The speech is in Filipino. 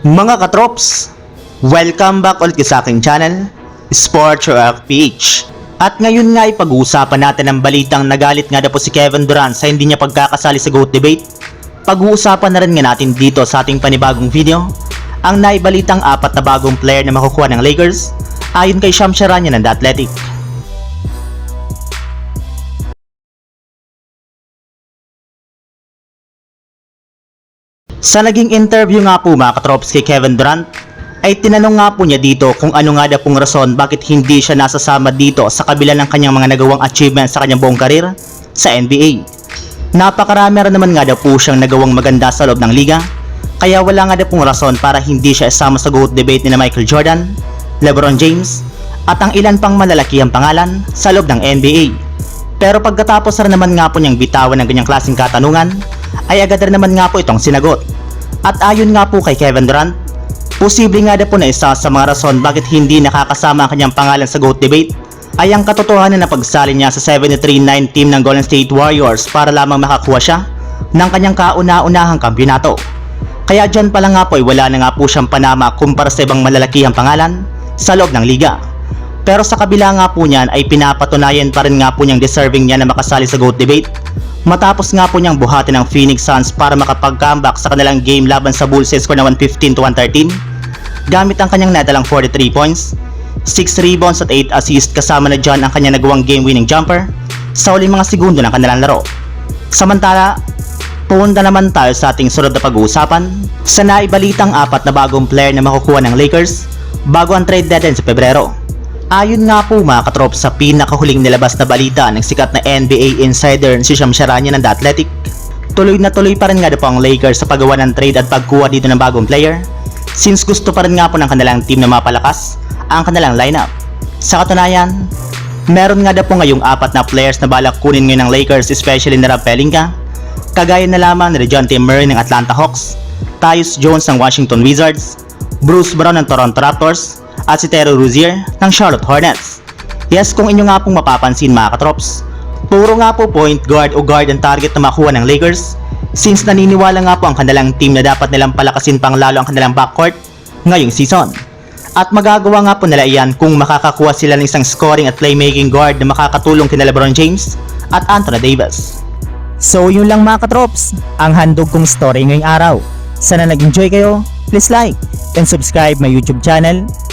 Mga katrops, welcome back ulit sa aking channel, Sports Rock PH. At ngayon nga ay pag-uusapan natin ang balitang nagalit nga na po si Kevin Durant sa hindi niya pagkakasali sa GOAT debate. Pag-uusapan na rin nga natin dito sa ating panibagong video, ang naibalitang apat na bagong player na makukuha ng Lakers ayon kay Sham Charania ng The Athletic. Sa naging interview nga po mga katrops kay Kevin Durant, ay tinanong nga po niya dito kung ano nga daw pong rason bakit hindi siya nasasama dito sa kabila ng kanyang mga nagawang achievements sa kanyang buong karir sa NBA. Napakarami rin naman nga daw po siyang nagawang maganda sa loob ng liga, kaya wala nga daw pong rason para hindi siya isama sa GOAT debate ni Michael Jordan, LeBron James, at ang ilan pang malalakihang pangalan sa loob ng NBA. Pero pagkatapos rin naman nga po niyang bitawan ng ganyang klaseng katanungan, ay agad rin naman nga po itong sinagot. At ayon nga po kay Kevin Durant, posible nga daw po na isa sa mga rason bakit hindi nakakasama ang kanyang pangalan sa GOAT debate ay ang katotohanan na pagsali niya sa 73-9 team ng Golden State Warriors para lamang makakuha siya ng kanyang kauna-unahang kampyonato. Kaya dyan pa lang nga po ay wala na nga po siyang panama kumpara sa ibang malalakihang pangalan sa loob ng liga. Pero sa kabila nga po niyan ay pinapatunayan pa rin nga po niyang deserving niya na makasali sa GOAT debate matapos nga po niyang buhatin ng Phoenix Suns para makapag-comeback sa kanilang game laban sa Bulls sa na 115 to 113 gamit ang kanyang nadalang 43 points, 6 rebounds at 8 assists kasama na dyan ang kanyang nagawang game-winning jumper sa uling mga segundo ng kanilang laro. Samantala, punta naman tayo sa ating sunod na pag-uusapan sa naibalitang apat na bagong player na makukuha ng Lakers bago ang trade deadline sa Pebrero. Ayon nga po mga katrop sa pinakahuling nilabas na balita ng sikat na NBA insider si Sham Charania ng The Athletic, tuloy na tuloy pa rin nga po ang Lakers sa paggawa ng trade at pagkuha dito ng bagong player since gusto pa rin nga po ng kanilang team na mapalakas ang kanilang lineup. Sa katunayan, meron nga po ngayong apat na players na balak kunin ngayon ng Lakers especially na Rob Pelinka, kagaya na lamang ni Dejounte Murray ng Atlanta Hawks, Tyus Jones ng Washington Wizards, Bruce Brown ng Toronto Raptors, at si Terry Rozier ng Charlotte Hornets. Yes, kung inyo nga pong mapapansin mga katrops, puro nga po point guard o guard ang target na makuha ng Lakers since naniniwala nga po ang kanilang team na dapat nilang palakasin pang lalo ang kanilang backcourt ngayong season. At magagawa nga po nila iyan kung makakakuha sila ng isang scoring at playmaking guard na makakatulong kina LeBron James at Anthony Davis. So yun lang mga katrops, ang handog kong story ngayong araw. Sana nag-enjoy kayo, please like and subscribe my YouTube channel,